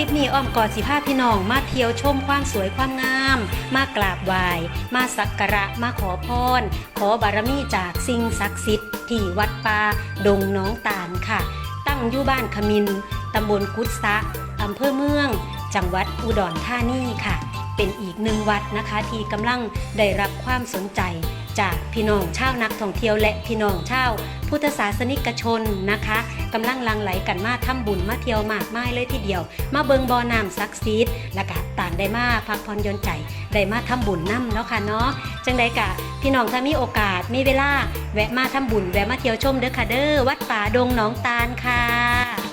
ลิปนี้อ้อมกอดสิภาพี่น้องมาเที่ยวชมความสวยความงาม มากราบไหว้มาสักการะมาขอพร ขอบารมีจากสิ่งศักดิ์สิทธิ์ที่วัดป่าดงน้องตาลค่ะ ตั้งอยู่บ้านขมินตำบลกุดซะอำเภอเมือง จังหวัดอุดรธานีค่ะ เป็นอีกหนึ่งวัดนะคะ ที่กำลังได้รับความสนใจจากพี่น้องชาวนักท่องเที่ยวและพี่น้องชาวพุทธศาสนิกชนนะคะกำลังลังไหลกันมาทำบุญมาเที่ยวมากมายเลยทีเดียว มาเบิงบอน้ำซักซีดและก็ต่างได้มาพักผ่อนยนใจ ได้มาทำบุญน้ำเนาะค่ะเนาะจังใดกะพี่น้องถ้ามีโอกาสมีเวลาแวะมาทำบุญแวะมาเที่ยวชมเด้อค่ะเด้อวัดป่าดงหนองตาลค่ะ